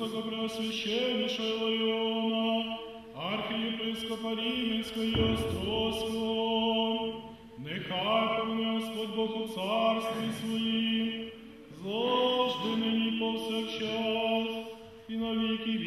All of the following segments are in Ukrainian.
нашого, високопреосвященніша Іларіона, архієпископа Рівненського і нехай помне Господь Бог у царстві своїм, завжди нині повсякчас і на віки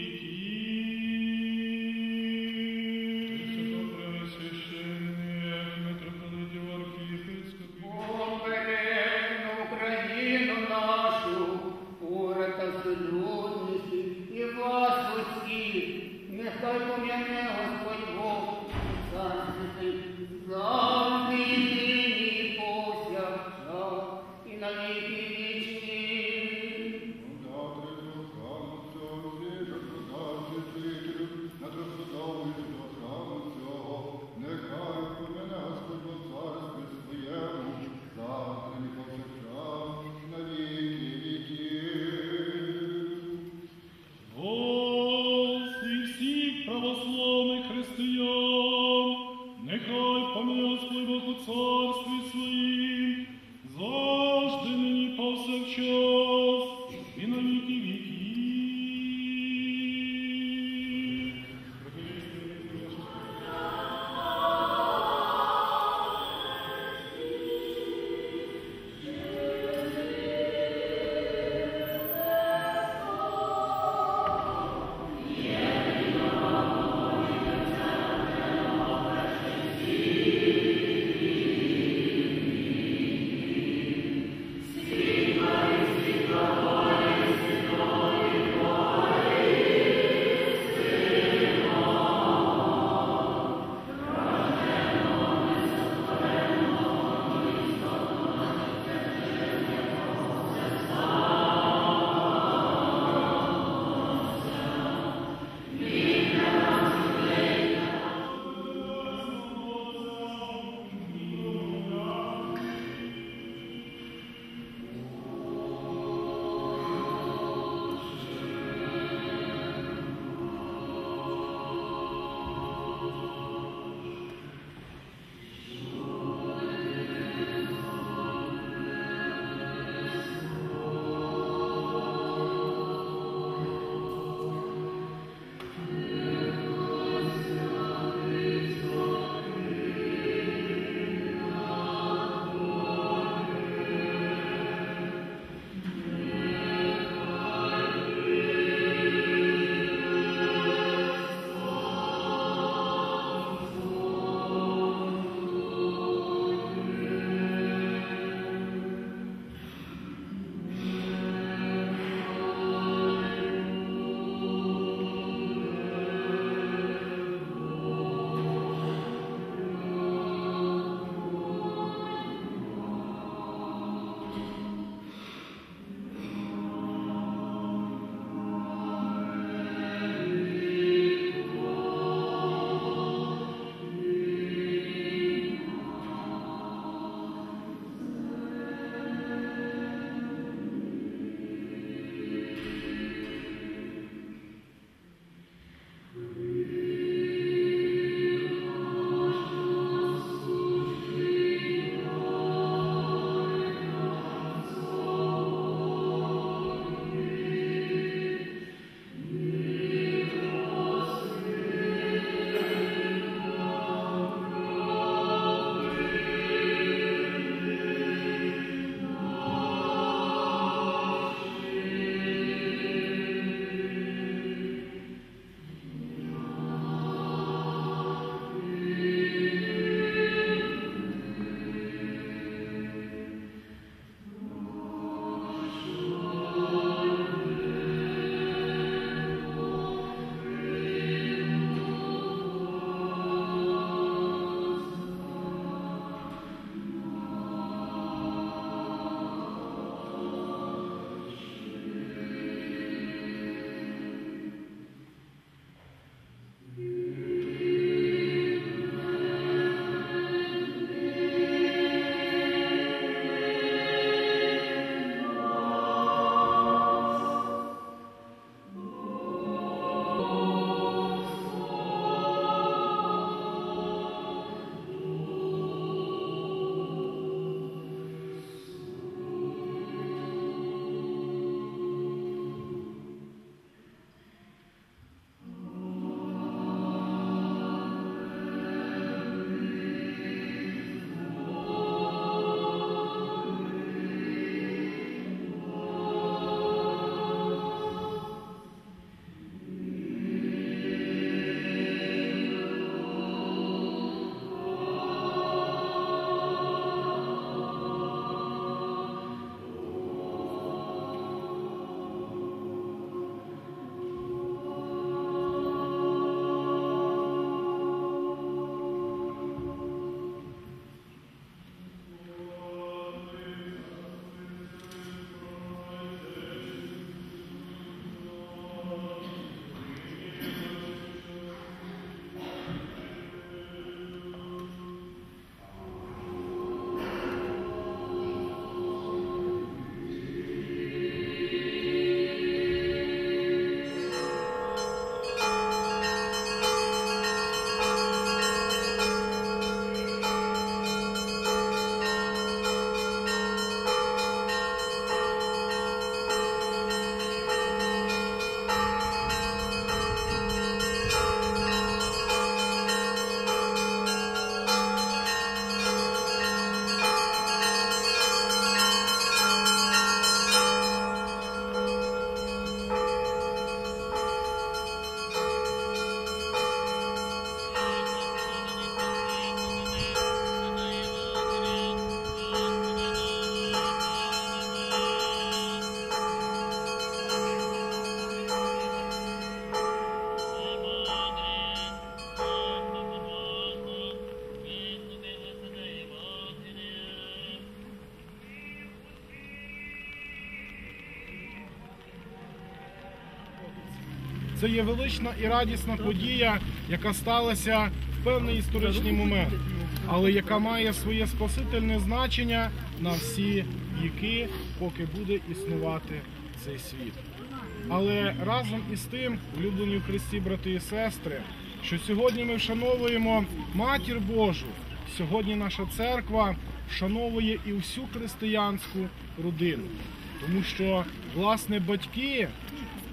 Господь царстві своїм, завжди мені повсякчас Це є велична і радісна подія, яка сталася в певний історичний момент, але яка має своє спасительне значення на всі віки, поки буде існувати цей світ. Але разом із тим, улюблені в Христі, брати і сестри, що сьогодні ми вшановуємо Матір Божу, сьогодні наша церква вшановує і всю християнську родину, тому що власне батьки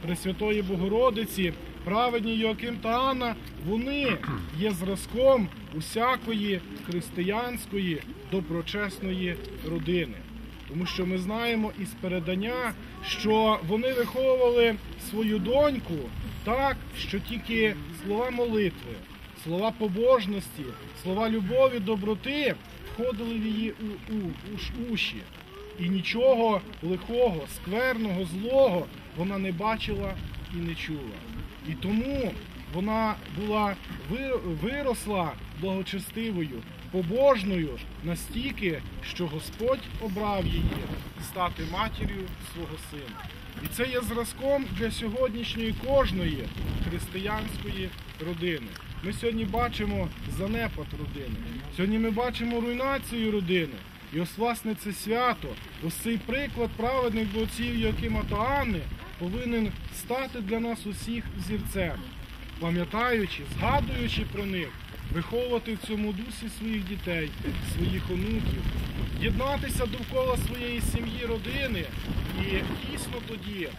Пресвятої Богородиці, праведні Йоаким та Анна, вони є зразком усякої християнської доброчесної родини. Тому що ми знаємо із передання, що вони виховували свою доньку так, що тільки слова молитви, слова побожності, слова любові, доброти входили в її у, у, у уші. І нічого лихого, скверного, злого вона не бачила і не чула. І тому вона була виросла благочестивою, побожною настільки, що Господь обрав її стати матір'ю свого сина. І це є зразком для сьогоднішньої кожної християнської родини. Ми сьогодні бачимо занепад родини. Сьогодні ми бачимо руйнацію родини. І ось власне це свято, ось цей приклад праведних отців Йоакима та Анни повинен стати для нас усіх зірцем, пам'ятаючи, згадуючи про них, виховувати в цьому дусі своїх дітей, своїх онуків, єднатися довкола своєї сім'ї, родини, і дійсно тоді е,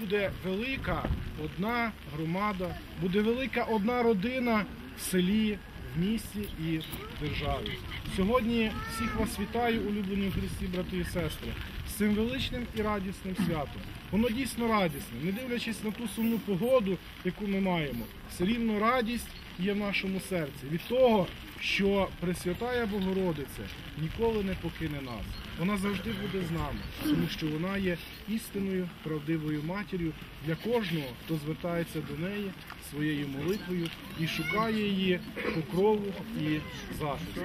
буде велика одна громада, буде велика одна родина в селі, місті і державі. Сьогодні всіх вас вітаю, улюблені Христі, брати і сестри, з цим величним і радісним святом. Воно дійсно радісне, не дивлячись на ту сумну погоду, яку ми маємо, все рівно радість є в нашому серці від того, що Пресвятая Богородиця ніколи не покине нас. Вона завжди буде з нами, тому що вона є істинною, правдивою матір'ю для кожного, хто звертається до неї своєю молитвою і шукає її покрову і захисту.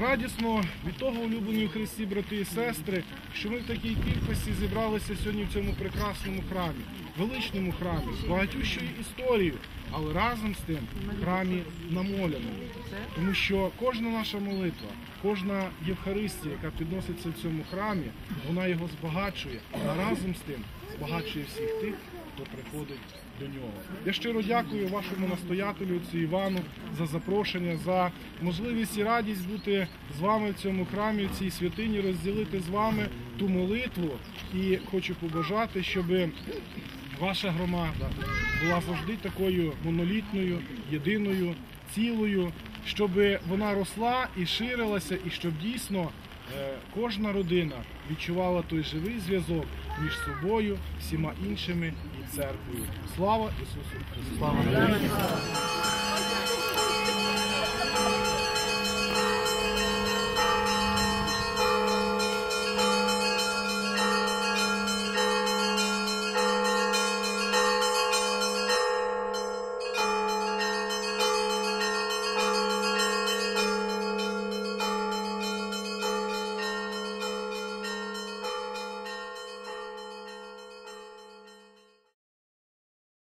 Радісно від того, улюблені в Христі, брати і сестри, що ми в такій кількості зібралися сьогодні в цьому прекрасному храмі, величному храмі, з багатющою історією, але разом з тим храмі намоляному. Тому що кожна наша молитва, кожна Євхаристія, яка підноситься в цьому храмі, вона його збагачує, а разом з тим збагачує всіх тих, хто приходить до нього. Я щиро дякую вашому настоятелю, отцю Івану, за запрошення, за можливість і радість бути з вами в цьому храмі, в цій святині, розділити з вами ту молитву. І хочу побажати, щоб ваша громада була завжди такою монолітною, єдиною, цілою, щоб вона росла і ширилася, і щоб дійсно е, кожна родина відчувала той живий зв'язок між собою, всіма іншими і церквою. Слава Ісусу Христу!